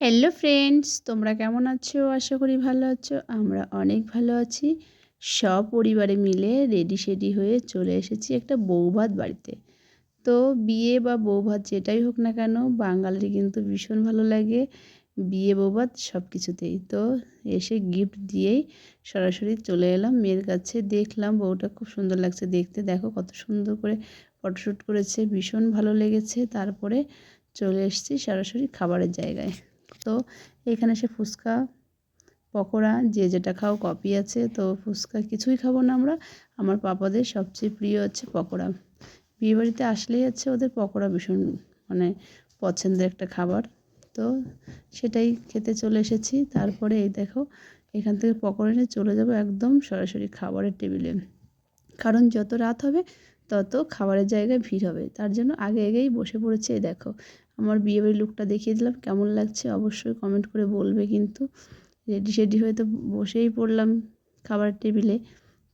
Hello friends তোমরা কেমন আছো? আশা করি ভালো আছো। আমরা অনেক ভালো আছি। সপরিবারে মিলে রেডি সেডি হয়ে চলে এসেছি একটা বৌভাত বাড়িতে। তো বিয়ে বা বৌভাত যেটাই হোক না কেন, বাঙালির কিন্তু ভীষণ ভালো লাগে। বিয়ে, বৌভাত সব কিছুতেই তো এসে গিফট দিয়েই সরাসরি চলে এলাম। মেয়ের কাছে দেখলাম, বউটা খুব সুন্দর লাগছে দেখতে। দেখো কত সুন্দর করে ফটোশ্যুট করেছে, ভীষণ ভালো লেগেছে। তারপরে চলে এসেছি সরাসরি খাবারের জায়গায়। তো এখানে সে ফুচকা, পকোড়া, যে যেটা খাও কপি আছে। তো ফুচকা কিছুই খাব না আমরা। আমার পাপাদের সবচেয়ে প্রিয় হচ্ছে পকোড়া। বিয়েবাড়িতে আসলেই হচ্ছে ওদের পকোড়া ভীষণ মানে পছন্দের একটা খাবার। তো সেটাই খেতে চলে এসেছি। তারপরে এই দেখো, এখান থেকে পকোড়া নিয়ে চলে যাব একদম সরাসরি খাবারের টেবিলে। কারণ যত রাত হবে, তত খাবারের জায়গায় ভিড় হবে। তার জন্য আগে আগেই বসে পড়েছে, এই দেখো। আমার বিয়েবাড়ির লুকটা দেখিয়ে দিলাম, কেমন লাগছে অবশ্যই কমেন্ট করে বলবে কিন্তু। রেডি সেডি হয়ে তো বসেই পড়লাম খাবার টেবিলে।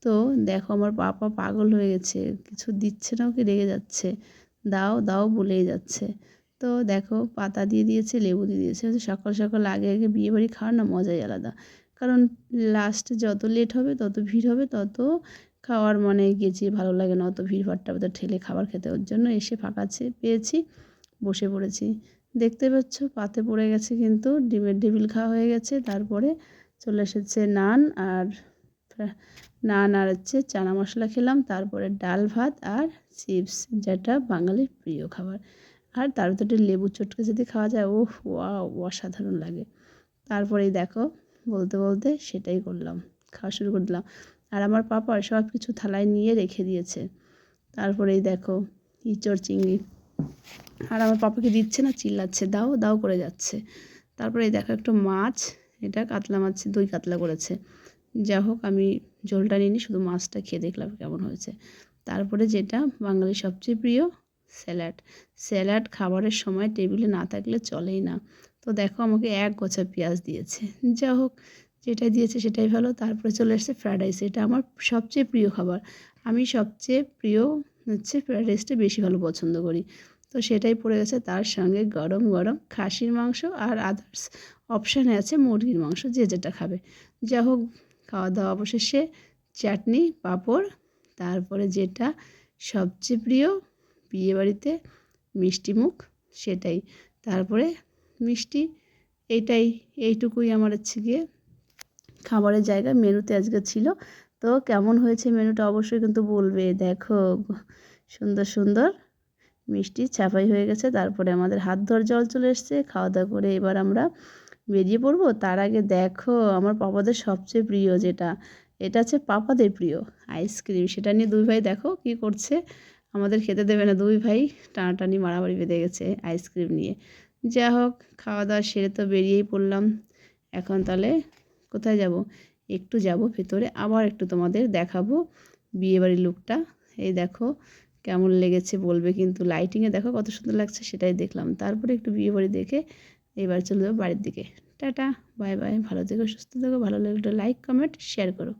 তো দেখো আমার পাপা পাগল হয়ে গেছে, কিছু দিচ্ছে না, ওকে রেগে যাচ্ছে। দাও দাও বলেই যাচ্ছে। তো দেখো পাতা দিয়ে দিয়েছে, লেবু দিয়ে দিয়েছে সকাল সকাল আগে আগে বিয়েবাড়ি খাওয়ার না মজাই আলাদা। কারণ লাস্টে যত লেট হবে, তত ভিড় হবে, তত খাওয়ার মানে গেছি ভালো লাগে না, অত ভিড় ভাট্টা ঠেলে খাবার খেতে। ওর জন্য এসে ফাঁকাছে পেয়েছি। বসে পড়েছি। দেখতে পাচ্ছ, পাতে পড়ে গেছে কিন্তু, ডিমের ডেবিল খাওয়া হয়ে গেছে। তারপরে চলে এসেছে নান আর নান আর হচ্ছে চানা মশলা খেলাম। তারপরে ডাল ভাত আর চিপস, যেটা বাঙালির প্রিয় খাবার। আর তার ভিতরে লেবু চটকে যদি খাওয়া যায় ও অসাধারণ লাগে। তারপরেই দেখো, বলতে বলতে সেটাই করলাম, খাওয়া শুরু করে দিলাম। আর আমার পাপা সব কিছু থালায় নিয়ে রেখে দিয়েছে। তারপরেই দেখো, ইঁচড় চিংড়ি। আর আমার পাপাকে দিচ্ছে না, চিল্লাচ্ছে, দাও দাও করে যাচ্ছে। তারপরে দেখো একটা মাছ, এটা কাতলা মাছ, দই কাতলা করেছে। যা হোক, আমি ঝোলটা নিইনি শুধু মাছটা খেয়ে দেখলাম কেমন হয়েছে। তারপরে যেটা বাঙালির সবচেয়ে প্রিয়, স্যালাড। স্যালাড খাবারের সময় টেবিলে না থাকলে চলেই না। তো দেখো, আমাকে এক গোছা পেঁয়াজ দিয়েছে। যা হোক, যেটাই দিয়েছে সেটাই ভালো। তারপরে চলে এসছে ফ্রায়েড রাইস। এটা আমার সবচেয়ে প্রিয় খাবার। আমি সবচেয়ে প্রিয় হচ্ছে ফ্রায়েড রাইসটা বেশি ভালো পছন্দ করি। তো সেটাই পড়ে গেছে। তার সঙ্গে গরম গরম খাসির মাংস আর আদার্স অপশানে আছে মুরগির মাংস, যে যেটা খাবে। যা হোক, খাওয়া দাওয়া অবশেষে চাটনি, পাঁপড়, তারপরে যেটা সবচেয়ে প্রিয় বিয়েবাড়িতে মিষ্টি মুখ, সেটাই। তারপরে মিষ্টি, এইটাই, এইটুকুই আমার হচ্ছে গিয়ে খাবারের জায়গা। মেনুতে আজকে ছিল। তো কেমন হয়েছে মেনুটা অবশ্যই কিন্তু বলবে। দেখো, সুন্দর সুন্দর। মিষ্টি ছাপাই হয়ে গেছে, তারপরে আমাদের হাত ধর জল চলে এসছে খাওয়া দাওয়া করে এবার আমরা বেরিয়ে পড়ব। তার আগে দেখো, আমার পাপাদের সবচেয়ে প্রিয় যেটা, এটা হচ্ছে পাপাদের প্রিয় আইসক্রিম। সেটা নিয়ে দুই ভাই দেখো কি করছে, আমাদের খেতে দেবে না দুই ভাই, টানাটানি মারামারি বেঁধে গেছে আইসক্রিম নিয়ে। যা হোক খাওয়া দাওয়া সেরে তো বেরিয়েই পড়লাম। এখন তাহলে কোথায় যাব? একটু যাব, ভেতরে আবার একটু তোমাদের দেখাবো বিয়েবাড়ির লুকটা। এই দেখো কেমন লেগেছে বলবে, কিন্তু লাইটিংয়ে দেখো কত সুন্দর লাগছে সেটাই দেখলাম। তারপরে একটু বিয়ে বাড়ি দেখে এবার চলে যাব বাড়ির দিকে। টাটা বাই বাই ভালো থেকো, সুস্থ থেকো, ভালো লাগলে লাইক কমেন্ট শেয়ার করো।